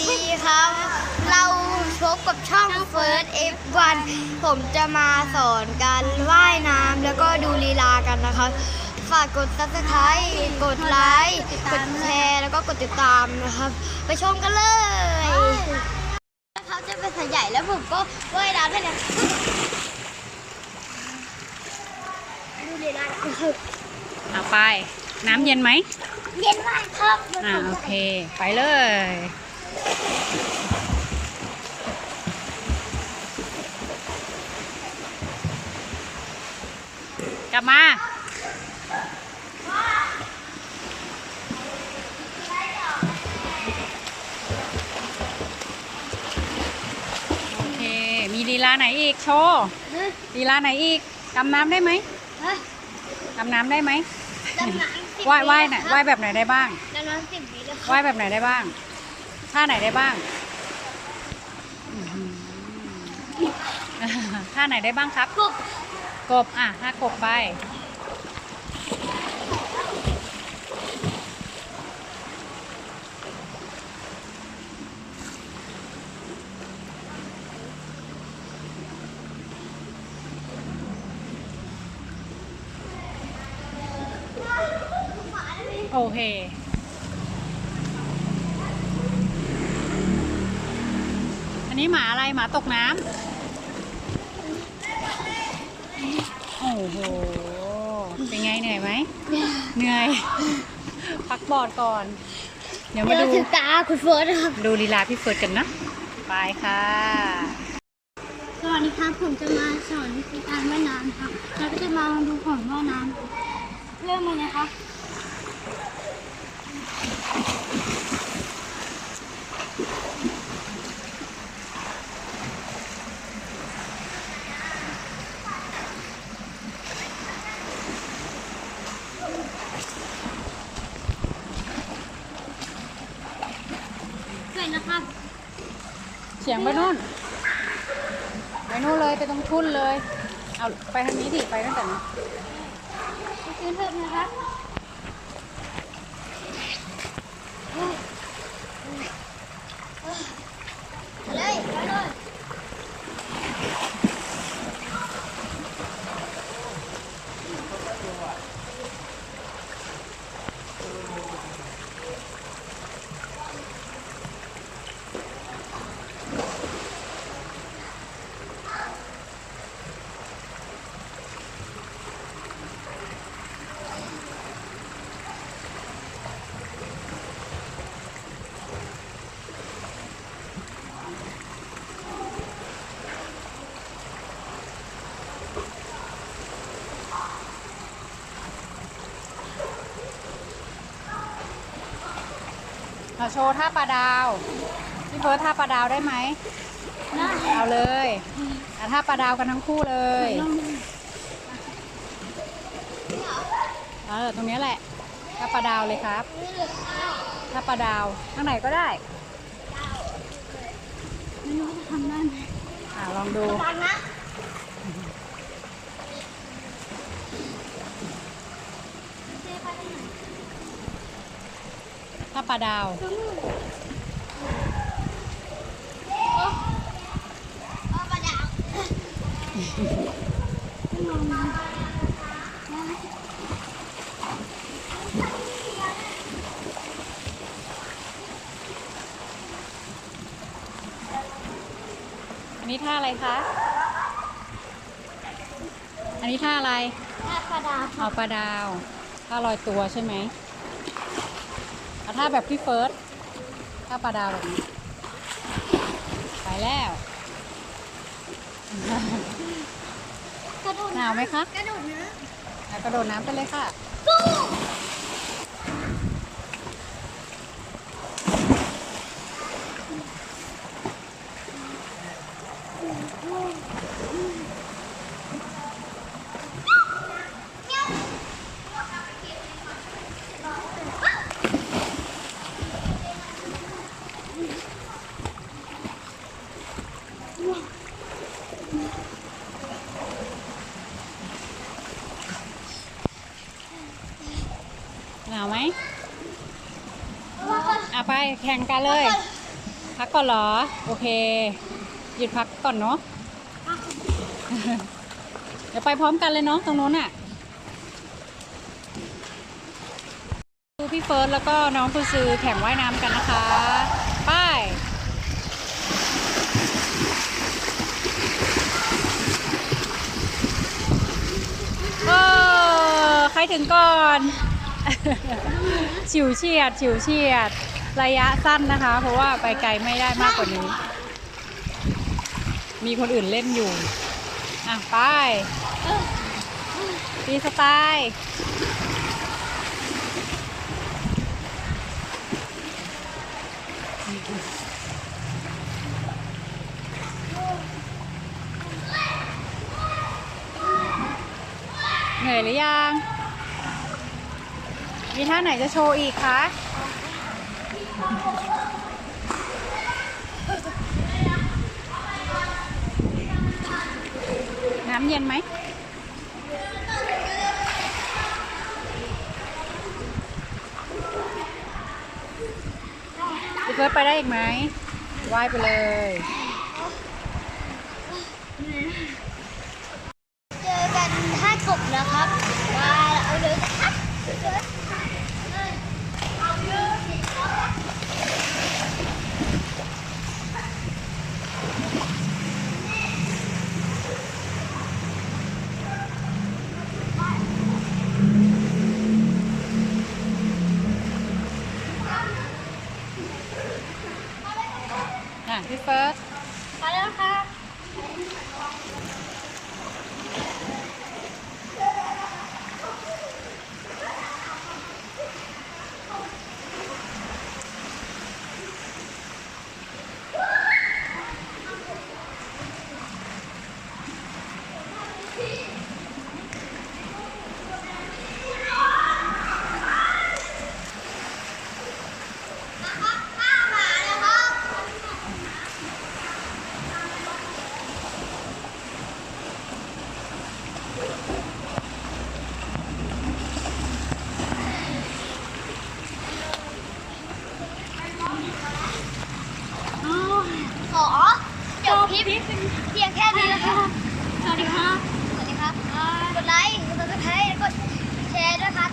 ดีครับ เราพบกับช่อง First F1 ผมจะมาสอนการว่ายน้ำแล้วก็ดูลีลากันนะครับฝากกด subscribe กดไลค์ กดแชร์ แล้วก็กดติดตามนะครับ ไปชมกันเลยเขาจะเป็นสายใหญ่แล้วผมก็ว่ายน้ำได้เลยดูลีลานะครับเอาไป น้ำเย็นไหม เย็นมากครับอ่าโอเค ไปเลย กลับมาโอเค มีลีลาไหนอีกโชว์ลีลาไหนอีกดำน้ำได้ไหมฮะดำน้ำได้ไหมดำน้ำสิบว่ายว่ายเมไหนตรครับว่ายแบบไหนได้บ้างดำน้ำสิบเมตรครับว่ายแบบไหนได้บ้าง ท่าไหนได้บ้างอื้อหือท่าไหนได้บ้างครับ กบ กบ อะท่ากบไป โอเค นนี้หมาอะไรหมาตกน้ำโอ้โห เป็นไงเหนื่อยไหม เหนื่อย พักบอร์ดก่อน เดี๋ยวมาเดี๋ยวดูถึงตาคุณเฟิร์สครับ ดูลีลาพี่เฟิร์สกันนะ ไปค่ะ สวัสดีครับผมจะมาสอนวิธีการว่ายน้ำครับ เราก็จะมาดูผลว่ายน้ำ เริ่มเลยนะครับ เสร็จแล้วครับเสียงไปนู่น ไปนู่นเลยไปตรงทุ่นเลย เอาไปทางนี้ดิไปตั้งแต่นี้ ไปซื้อเพิ่มนะครับ เอาโชว์ท่าปลาดาว พี่เฟิร์สท่าปลาดาวได้ไหมได้เอาเลยอะท่าปลาดาวกันทั้งคู่เลย เออ ตรงเนี้ยแหละ ท่าปลาดาวเลยครับ ท่าปลาดาวข้างไหนก็ได้ไม่รู้จะทำได้ไหมอ่าลองดู ฟังนะ ท่าปลาดาวเอาปลาดาวไม่ลงนะอันนี้ท่าอะไรคะ อันนี้ท่าอะไรถ้าปลาดาว เอาปลาดาว ท่าลอยตัวใช่ไหม เอาท่าแบบพี่เฟิร์สท่าปลาดาวแบบนี้ ไปแล้ว กระโดดหนาวไหมคะ กระโดดนะอะกระโดดน้ำไปเลยค่ะ สู้ หนาวไหมอะไปแข่งกันเลยไปพักก่อนเหรอ โอเค หยุดพักก่อนเนาะเดี๋ยวไปพร้อมกันเลยเนาะตรงนู้นอะดูพี่เฟิร์สแล้วก็น้องปูซือแข่งว่ายน้ำกันนะคะ ไปโอ้ใครถึงก่อน ฉิวเฉียดฉิวเฉียด ระยะสั้นนะคะ เพราะว่าไปไกลไม่ได้มากกว่านี้ มีคนอื่นเล่นอยู่ อะ ไปดีสไตล์เหนื่อยหรือยัง มีท่าไหนจะโชว์อีกคะน้ำเย็นไหมพี่เฟิร์ไปได้อีกไหมว่ายไปเลย เจอกันท่ากบนะครับมาเอาเลยนะครับ อ่ คลิปเพียงแค่นี้นะคะสวัสดีครับ สวัสดีครับ กดไลค์ กดติดตามกดแชร์ด้วยครับ